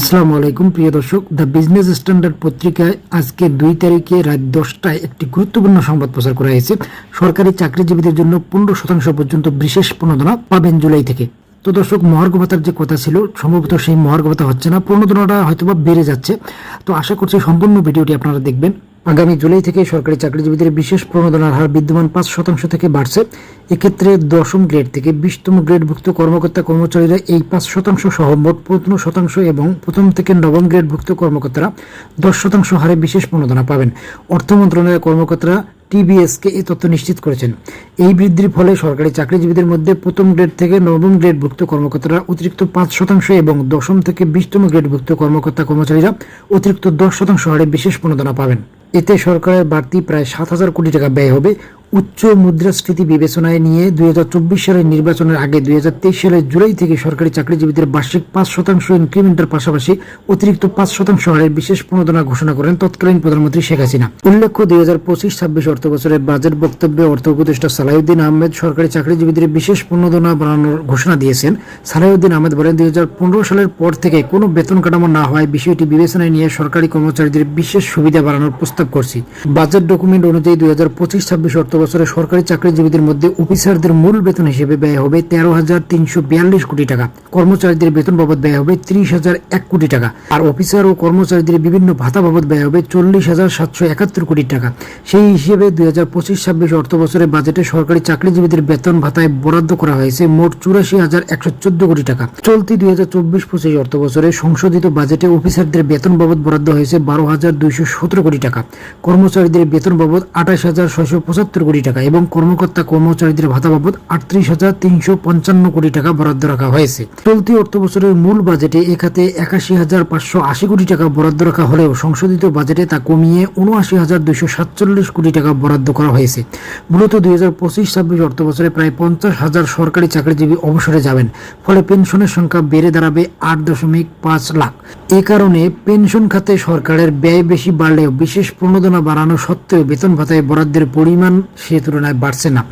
আসসালামু আলাইকুম, প্রিয় দর্শক। দ্য বিজনেস স্ট্যান্ডার্ড পত্রিকায় আজকে দুই তারিখে রাত দশটায় একটি গুরুত্বপূর্ণ সংবাদ প্রচার করা হয়েছে। সরকারি চাকরিজীবীদের জন্য পনেরো শতাংশ পর্যন্ত বিশেষ প্রণোদনা পাবেন জুলাই থেকে। তো দর্শক মহার্ঘ ভাতার যে কথা ছিল, সম্ভবত সেই মহার্ঘ ভাতা হচ্ছে না, প্রণোদনাটা হয়তোবা বেড়ে যাচ্ছে। তো আশা করছি সম্পূর্ণ ভিডিওটি আপনারা দেখবেন। আগামী জুলাই থেকে সরকারি চাকরিজীবীদের বিশেষ প্রণোদনার হার বিদ্যমান পাঁচ শতাংশ থেকে বাড়ছে। এক্ষেত্রে দশম গ্রেড থেকে বিশতম গ্রেডভুক্ত কর্মকর্তা কর্মচারীরা এই পাঁচ শতাংশ সহ মোট পনেরো শতাংশ এবং প্রথম থেকে নবম গ্রেডভুক্ত কর্মকর্তারা দশ শতাংশ হারে বিশেষ প্রণোদনা পাবেন। অর্থ মন্ত্রণালয়ের কর্মকর্তারা টিবিএসকে এই তথ্য নিশ্চিত করেছেন। এই বৃদ্ধির ফলে সরকারি চাকরিজীবীদের মধ্যে প্রথম গ্রেড থেকে নবম গ্রেডভুক্ত কর্মকর্তারা অতিরিক্ত পাঁচ শতাংশ এবং দশম থেকে বিশতম গ্রেডভুক্ত কর্মকর্তা কর্মচারীরা অতিরিক্ত দশ শতাংশ হারে বিশেষ প্রণোদনা পাবেন। এতে সরকারের বাড়তি প্রায় সাত হাজার কোটি টাকা ব্যয় হবে। উচ্চ মুদ্রাস্ফীতি বিবেচনায় নিয়ে দুই হাজার চব্বিশ সালের নির্বাচনের আগে দুই সালের জুলাই থেকে সরকারি চাকরিজীবীদের বার্ষিক পাঁচ শতাংশ ইনক্রিমেন্টের পাশাপাশি অতিরিক্ত পাঁচ শতাংশ হারের বিশেষ প্রণোদনা ঘোষণা করেন তৎকালীন প্রধানমন্ত্রী শেখ হাসিনা। উল্লেখ্য, দুই হাজার পঁচিশ ছাব্বিশ অর্থ বছরের বাজেট বক্তব্যে অর্থ উপদেষ্টা সালাউদ্দিন আহমেদ সরকারি চাকরিজীবীদের বিশেষ প্রণোদনা বাড়ানোর ঘোষণা দিয়েছেন। সালাউদ্দিন আহমেদ বলেন, দুই হাজার পনেরো সালের পর থেকে কোনো বেতন কাঠামো না হওয়ায় বিষয়টি বিবেচনায় নিয়ে সরকারি কর্মচারীদের বিশেষ সুবিধা বাড়ানোর প্রস্তাব করছি। বাজেট ডকুমেন্ট অনুযায়ী দুই হাজার পঁচিশ ছাব্বিশ অর্থ বছরে সরকারি চাকরিজীবীদের মধ্যে অফিসারদের মূল বেতন হিসেবে ব্যয় হবে তেরো হাজার তিনশো বিয়াল্লিশ কোটি টাকা। কর্মচারীদের বেতন বাবদ ব্যয় হবে ত্রিশ হাজার এক কোটি টাকা। আর অফিসার ও কর্মচারীদের বিভিন্ন ভাতা বাবদ ব্যয় হবে চল্লিশ হাজার সাতশো একাত্তর কোটি টাকা। সেই হিসেবে দুই হাজার পঁচিশ ছাব্বিশ অর্থ বছরের বাজেটে সরকারি চাকরিজীবীদের বেতন ভাতায় বরাদ্দ করা হয়েছে মোট চুরাশি হাজার একশো চোদ্দ কোটি টাকা। চলতি দুই হাজার চব্বিশ পঁচিশ অর্থ বছরে সংশোধিত বাজেটে অফিসারদের বেতন বাবদ বরাদ্দ হয়েছে বারো হাজার দুইশো সতেরো কোটি টাকা। কর্মচারীদের বেতন বাবদ আঠাশ হাজার ছয়শো পঁচাত্তর কোটি টাকা এবং কর্মকর্তা কর্মচারীদের ভাতা বাবদ আটত্রিশ হাজার তিনশো পঞ্চান্ন কোটি টাকা বরাদ্দ রাখা হয়েছে। চলতি অর্থ বছরের মূল বাজেটে এ খাতে একাশি হাজার পাঁচশো আশি কোটি টাকা বরাদ্দ রাখা হলেও সংশোধিত বাজেটে তা কমিয়ে উনআশি হাজার দুইশো সাতচল্লিশ কোটি টাকা বরাদ্দ করা হয়েছে। মূলত দুই হাজার পঁচিশ ছাব্বিশ অর্থ বছরে প্রায় পঞ্চাশ হাজার সরকারি চাকরিজীবী অবসরে যাবেন, ফলে পেনশনের সংখ্যা বেড়ে দাঁড়াবে আট দশমিক পাঁচ লাখ। এ কারণে পেনশন খাতে সরকারের ব্যয় বেশি বাড়লেও বিশেষ প্রণোদনা বাড়ানো সত্ত্বেও বেতন ভাতায় বরাদ্দের পরিমাণ সে তুলনায় বাড়ছে না।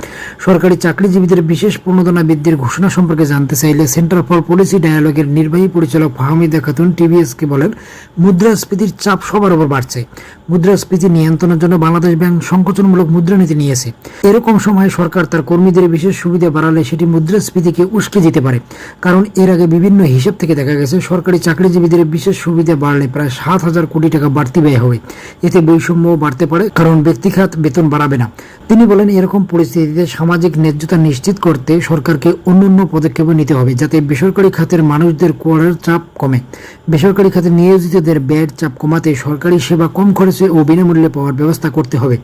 সরকারি চাকরিজীবীদের বিশেষ প্রণোদনা বৃদ্ধির ঘোষণা সম্পর্কে জানতে চাইলে সেন্টার ফর পলিসি ডায়ালগের নির্বাহী পরিচালক ফাহমিদা খাতুন টিভিএসকে বলেন, মুদ্রাস্ফীতির চাপ সবার উপর বাড়ছে। মুদ্রাস্ফীতি নিয়ন্ত্রণের জন্য বাংলাদেশ ব্যাংক সংকোচনমূলক মুদ্রানীতি নিয়েছে। এরকম সময় সরকার তার কর্মীদের বিশেষ সুবিধা বাড়ালে সেটি মুদ্রাস্ফীতিকে উস্কে দিতে পারে। কারণ এর আগে বিভিন্ন হিসেব থেকে দেখা গেছে, সরকারি চাকরিজীবীদের বিশেষ সুবিধা বাড়লে প্রায় সাত হাজার কোটি টাকা বাড়তি ব্যয় হবে। এতে বৈষম্য বাড়তে পারে, কারণ ব্যক্তিখাত বেতন বাড়াবে না। তিনি বলেন, এরকম পরিস্থিতিতে সামাজিক ন্যায্যতা নিশ্চিত করতে সরকারকে অন্যান্য পদক্ষেপ নিতে হবে যাতে বেসরকারি খাতের মানুষদের করের চাপ কমে। বেসরকারি খাতে নিয়োজিতদের ব্যয়ের চাপ কমাতে সরকারি সেবা কম খরচে ও বিনামূল্যে পাওয়ার ব্যবস্থা করতে হবে।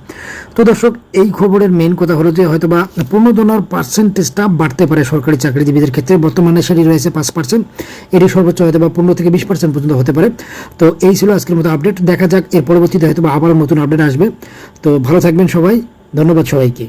তো দর্শক, এই খবরের মেন কথা হলো যে, হয়তোবা প্রণোদনার পার্সেন্টেজটা বাড়তে পারে সরকারি চাকরিজীবীদের ক্ষেত্রে। বর্তমানে সেটি রয়েছে পাঁচ পার্সেন্ট এটি সর্বোচ্চ হয়তো বা পনেরো থেকে বিশ পার্সেন্ট পর্যন্ত হতে পারে। তো এই ছিল আজকের মতো আপডেট দেখা যাক, এর পরবর্তীতে হয়তো বা আবারও নতুন আপডেট আসবে। তো ভালো থাকবেন সবাই। ধন্যবাদ সবাইকে।